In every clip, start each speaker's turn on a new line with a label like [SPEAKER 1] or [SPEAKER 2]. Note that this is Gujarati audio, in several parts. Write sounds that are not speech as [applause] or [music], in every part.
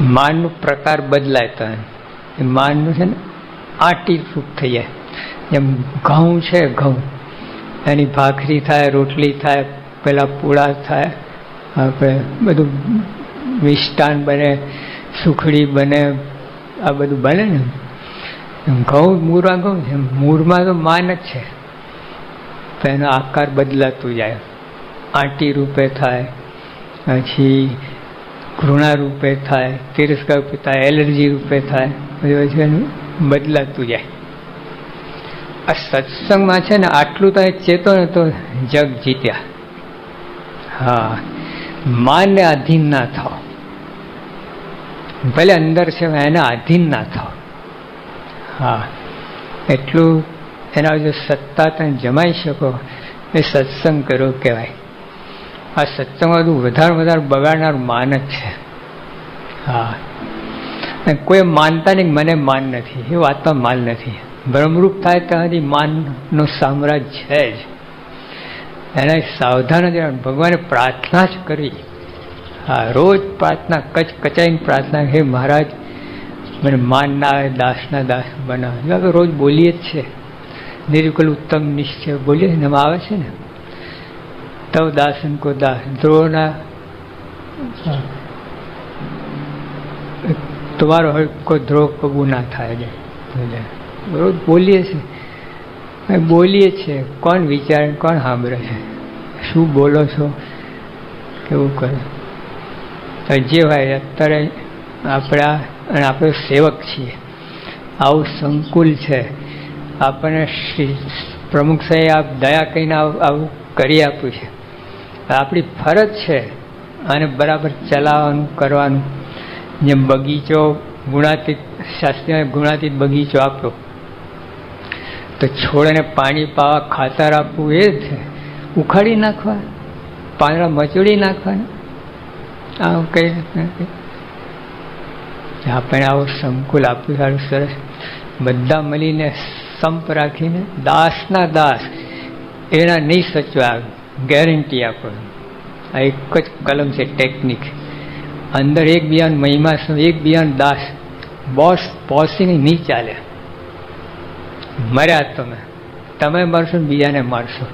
[SPEAKER 1] માનનું પ્રકાર બદલાય તો એ માનનું છે ને આટી રૂપ થઈ જાય. જેમ ઘઉં છે ઘઉં, એની ભાખરી થાય, રોટલી થાય, પેલા પૂળા થાય આપણે બધું મિષ્ટાન બને, સુખડી બને, આ બધું બને ને. ઘઉં મૂરમાં ઘઉં છે મૂરમાં તો માન જ છે. તો એનો આકાર બદલાતું જાય. આંટી રૂપે થાય, પછી ઘૃણા રૂપે થાય, તિરસ્કાર રૂપે થાય, એલર્જી રૂપે થાય બધું એનું બદલાતું જાય. આ સત્સંગમાં છે ને, આટલું તમે ચેતો ને તો જગ જીત્યા. હા માનને આધીન ના થાવ. ભલે અંદર છે એને આધીન ના થાવ. હા, એટલું એના જો સત્તા તમે જમાઈ શકો, એ સત્સંગ કરો કહેવાય. આ સત્સંગમાં બધું વધારે વધારે બગાડનાર માન જ છે. હા. કોઈ માનતા નહીં મને માન નથી એ વાતમાં માન નથી. બ્રહ્મરૂપ થાય ત્યાંથી માનનો સામ્રાજ્ય છે જ. એને સાવધાન જ ભગવાને પ્રાર્થના જ કરી. હા રોજ પ્રાર્થના કચ કચાઈને પ્રાર્થના હે મહારાજ મને માન ના આવે દાસના દાસ બનાવે. રોજ બોલીએ જ છે. નિર્વિકલ ઉત્તમ નિશ્ચય બોલીએ ને એમાં આવે છે ને? તવ દાસન કો દાસ દ્રોહના તમારો કોઈ દ્રોહ કબૂ ના થાય રોજ બોલીએ છીએ બોલીએ છીએ કોણ વિચાર કોણ સાંભળે છે શું બોલો છો કેવું કરે જે હોય અત્યારે આપણા અને આપણે સેવક છીએ આવું સંકુલ છે આપણને પ્રમુખ સાહેબ આપ દયા કહીને આવું કરી આપ્યું છે આપણી ફરજ છે આને બરાબર ચલાવવાનું, કરવાનું. જેમ બગીચો, ગુણાતીત શાસ્ત્રીય ગુણાતીત બગીચો આપ્યો. તો છોડને પાણી પાવા ખાતર આપવું એ છે. ઉખાડી નાખવા, પાંદડા મચોડી નાખવાના. આવું કઈ આપણે આવું સંકુલ આપ્યું, સારું, સરસ. બધા મળીને સંપ રાખીને, દાસના દાસ, એના નહીં સચવા ગેરંટી આપો. આ એક જ કલમ છે ટેકનિક. અંદર એક બિયાન મહિમા બિયાન દાસ. બોસ બોસની નહીં ચાલે. મર્યા તમે. તમે મરશો ને બીજાને મારશો.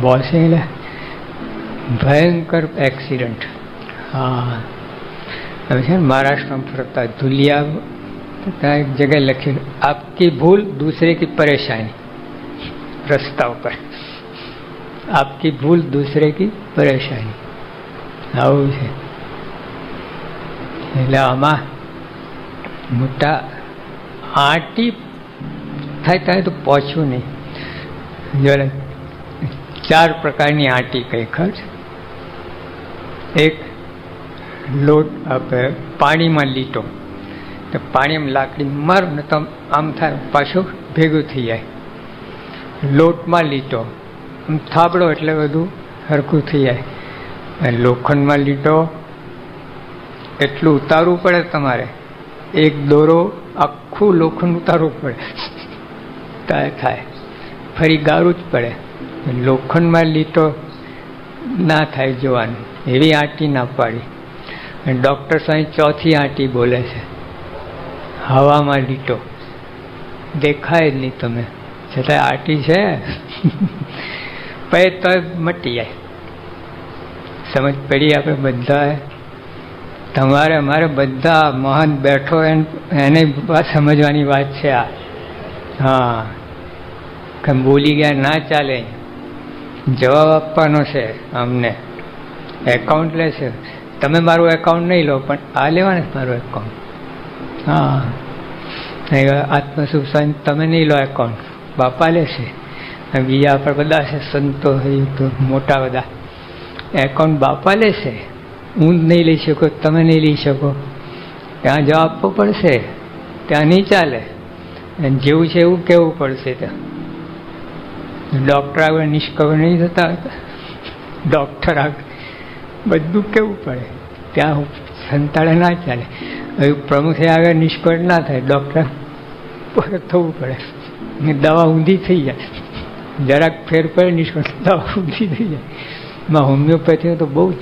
[SPEAKER 1] બોસિંગ એટલે ભયંકર એક્સિડન્ટ હા. હવે છે ને મહારાષ્ટ્રમાં ફરતા ધુલિયા ત્યાં એક જગ્યાએ લખ્યું આપકી ભૂલ દૂસરે કી પરેશાની. રસ્તા ઉપર. આપકી ભૂલ દૂસરે કી પરેશાની આવું છે એટલે આમાં મોટા આટી થાય ત્યાં તો પહોંચ્યું નહીં જો ચાર પ્રકારની આંટી કઈ ખર્ચ એક લોટ આપણે પાણીમાં લીટો તો પાણીમાં લાકડી મારો ને તો આમ થાય પાછું ભેગું થઈ જાય લોટમાં લીટો થાબડો એટલે બધું સરખું થઈ જાય. લોખંડમાં લીટો, એટલું ઉતારવું પડે તમારે. એક દોરો આખું લોખંડ ઉતારવું પડે. થાય. ફરી ગાળું જ પડે. લોખંડમાં લીટો ના થાય જોવાનું. એવી આંટી ના પાડી. ડૉક્ટર સાંઈ ચોથી આંટી બોલે છે, હવામાં લીટો. દેખાય જ નહીં તમે. છતાં આંટી છે. પછી તો મટી જાય. સમજ પડી આપણે બધા તમારે અમારે બધા મહાન બેઠો એને સમજવાની વાત છે આ. હા. કે બોલી ગયા ના ચાલે. જવાબ આપવાનો છે અમને. એકાઉન્ટ લેશે. તમે મારું એકાઉન્ટ નહીં લો, પણ આ લેવાને મારું એકાઉન્ટ. હા. આત્મસુખ તમે નહીં લો એકાઉન્ટ. બાપા લેશે. બીજા પર બધા છે, સંતો તો મોટા બધા. એકાઉન્ટ બાપા લેશે હું નહીં લઈ શકો, તમે નહીં લઈ શકો. ત્યાં જવાબ આપવો પડશે. ત્યાં નહીં ચાલે. જેવું છે એવું કહેવું પડશે ત્યાં. ડૉક્ટર આગળ નિષ્કવર નહીં થતા ડૉક્ટર આગળ. બધું કેવું પડે. ત્યાં સંતાડે ના ચાલે. હવે પ્રમુખ આગળ નિષ્ફળ ના થાય. ડૉક્ટર પર થવું પડે. દવા ઊંધી થઈ જાય. જરાક ફેર પડે નિષ્ફળ દવા ઊંધી થઈ જાય. માં હોમિયોપેથી તો બહુ જ.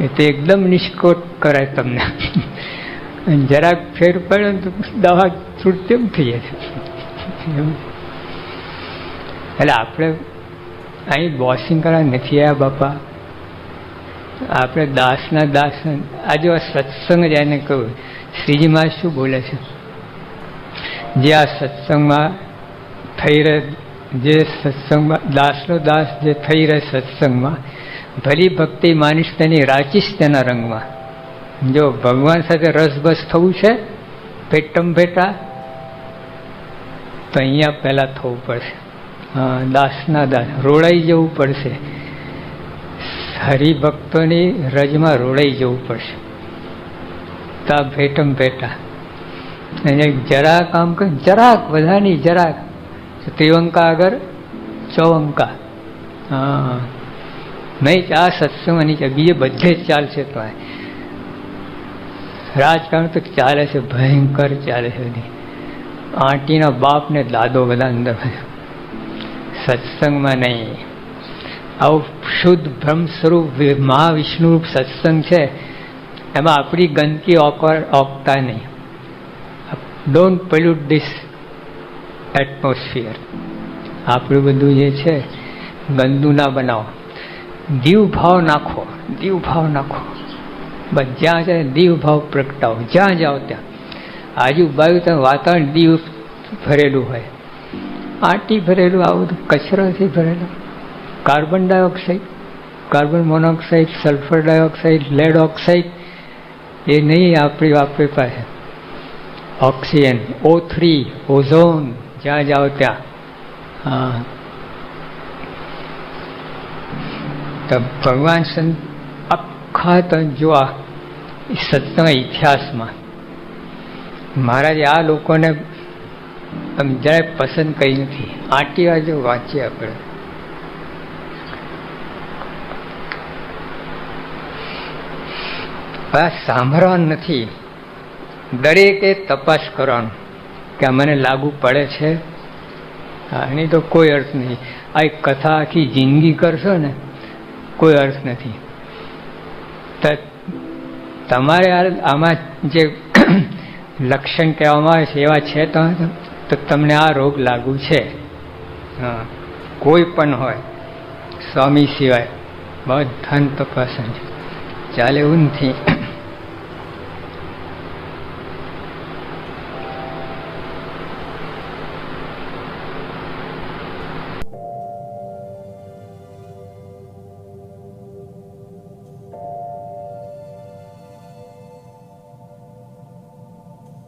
[SPEAKER 1] એ તો એકદમ નિષ્કોટ કરાય તમને. અને જરાક ફેર પડે તો દવા છૂટ તેમ થઈ જાય. એટલે આપણે અહીં બોસિંગ કરવા નથી આવ્યા બાપા. આપણે દાસના દાસ આજે આ સત્સંગ જ એને કહ્યું શ્રીજી મહારાજ શું બોલે છે? જે આ સત્સંગમાં થઈ રહે જે સત્સંગમાં, દાસનો દાસ જે થઈ રહે સત્સંગમાં, ભલી ભક્તિ માનીશ તેની, રાચીશ તેના રંગમાં. જો ભગવાન સાથે રસબસ થવું છે, ભેટમ ભેટા, તો અહીંયા પહેલાં થવું પડશે. દાસના દાસ રોડાઈ જવું પડશે. હરિભક્તોની રજમાં રોડાઈ જવું પડશે. તા ભેટમ ભેટા. અને જરાક આમ કહે જરાક, બધાની જરાક ત્રિવંકા આગળ ચૌઅંકા હા. નહીં, આ સત્સંગ નહીં બીજે બધે જ ચાલશે તો રાજકારણ તો ચાલે છે, ભયંકર ચાલે છે બધી આંટીના બાપ ને દાદો બધા અંદર સત્સંગમાં નહીં. આવું શુદ્ધ બ્રહ્મ સ્વરૂપ મહાવિષ્ણુ સત્સંગ છે. એમાં આપણી ગંદકી ઓકતા નહીં. ડોન્ટ પોલ્યુટ ધીસ એટમોસ્ફિયર આપણું બધું જે છે, ગંદુ ના બનાવો. દીવ ભાવ નાખો, દીવ ભાવ નાખો. બસ જ્યાં છે દીવ ભાવ પ્રગટાવો, જ્યાં જાઓ ત્યાં. આજુબાજુ ત્યાં વાતાવરણ દીવ ભરેલું હોય. આટી ભરેલું, આવું બધું કચરાથી ભરેલું. Carbon dioxide, carbon monoxide, sulphur dioxide, lead oxide, એ નહીં આપણી આપણી પાસે. ઓક્સિજન, ઓ થ્રી, ઓઝોન જ્યાં જાઓ ત્યાં. હા. તો ભગવાન સંત આખા તો જોવા સત્સંગ ઇતિહાસમાં મહારાજે આ લોકોને જરાય પસંદ કરી નથી. આટી વાજો વાંચીએ આપણે. આ સાંભળવાનું નથી. દરેકે તપાસ કરવાનું. કે મને લાગુ પડે છે? એની તો કોઈ અર્થ નહીં. આ એક કથા આખી જિંદગી કરશો ને, કોઈ અર્થ નથી. તમારે આમાં જે [clears throat] લક્ષણ કહેવામાં આવે છે, એવા છે તો તમને આ રોગ લાગુ છે. હા, કોઈ પણ હોય, સ્વામી સિવાય, બધાને તપાસ ચાલે એવું નથી